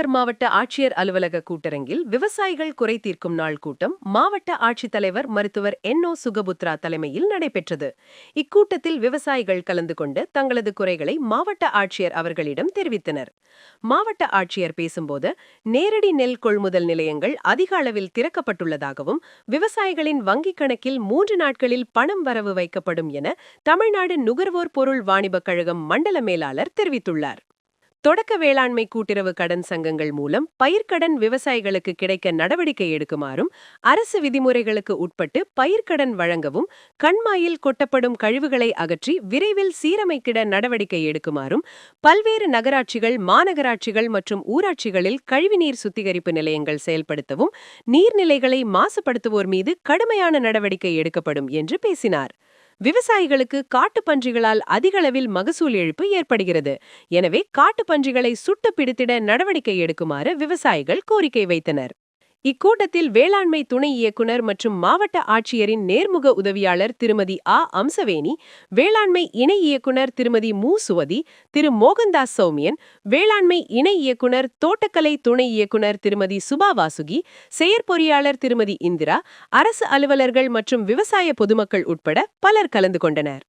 விருதுநகர் மாவட்ட ஆட்சியர் அலுவலக கூட்டரங்கில் விவசாயிகள் குறை தீர்க்கும் நாள் கூட்டம் மாவட்ட ஆட்சித்தலைவர் மருத்துவர் என் ஓ சுகபுத்ரா தலைமையில் நடைபெற்றது. இக்கூட்டத்தில் விவசாயிகள் கலந்து கொண்டு தங்களது குறைகளை மாவட்ட ஆட்சியர் அவர்களிடம் தெரிவித்தனர். மாவட்ட ஆட்சியர் பேசும்போது நேரடி நெல் கொள்முதல் நிலையங்கள் அதிக அளவில் திறக்கப்பட்டுள்ளதாகவும் விவசாயிகளின் வங்கிக் கணக்கில் மூன்று நாட்களில் பணம் வரவு வைக்கப்படும் என தமிழ்நாடு நுகர்வோர் பொருள் வாணிபக் கழகம் மண்டல மேலாளர் தெரிவித்துள்ளார். தொடக்க வேளாண்மை கூட்டுறவு கடன் சங்கங்கள் மூலம் பயிர்க்கடன் விவசாயிகளுக்கு கிடைக்க நடவடிக்கை எடுக்குமாறும் அரசு விதிமுறைகளுக்கு உட்பட்டு பயிர்க்கடன் வழங்கவும் கண்மாயில் கொட்டப்படும் கழிவுகளை அகற்றி விரைவில் சீரமைக்கிட நடவடிக்கை எடுக்குமாறும் பல்வேறு நகராட்சிகள் மாநகராட்சிகள் மற்றும் ஊராட்சிகளில் கழிவுநீர் சுத்திகரிப்பு நிலையங்கள் செயல்படுத்தவும் நீர்நிலைகளை மாசுபடுத்துவோர் மீது கடுமையான நடவடிக்கை எடுக்கப்படும் என்று பேசினார். விவசாயிகளுக்கு காட்டுப்பன்றிகளால் அதிகளவில் மகசூல் இழப்பு ஏற்படுகிறது. எனவே காட்டுப்பன்றிகளை சுட்டு பிடித்திட நடவடிக்கை எடுக்குமாறு விவசாயிகள் கோரிக்கை வைத்தனர். இக்கூட்டத்தில் வேளாண்மை துணை இயக்குனர் மற்றும் மாவட்ட ஆட்சியரின் நேர்முக உதவியாளர் திருமதி ஆ. அம்சவேணி வேளாண்மை இணை இயக்குனர் திருமதி மு. சுவதி திரு. மோகன்தாஸ் சௌமியன் வேளாண்மை இணை இயக்குனர் தோட்டக்கலை துணை இயக்குனர் திருமதி சுபா வாசுகி செயற்பொறியாளர் திருமதி இந்திரா அரசு அலுவலர்கள் மற்றும் விவசாய பொதுமக்கள் உட்பட பலர் கலந்து கொண்டனர்.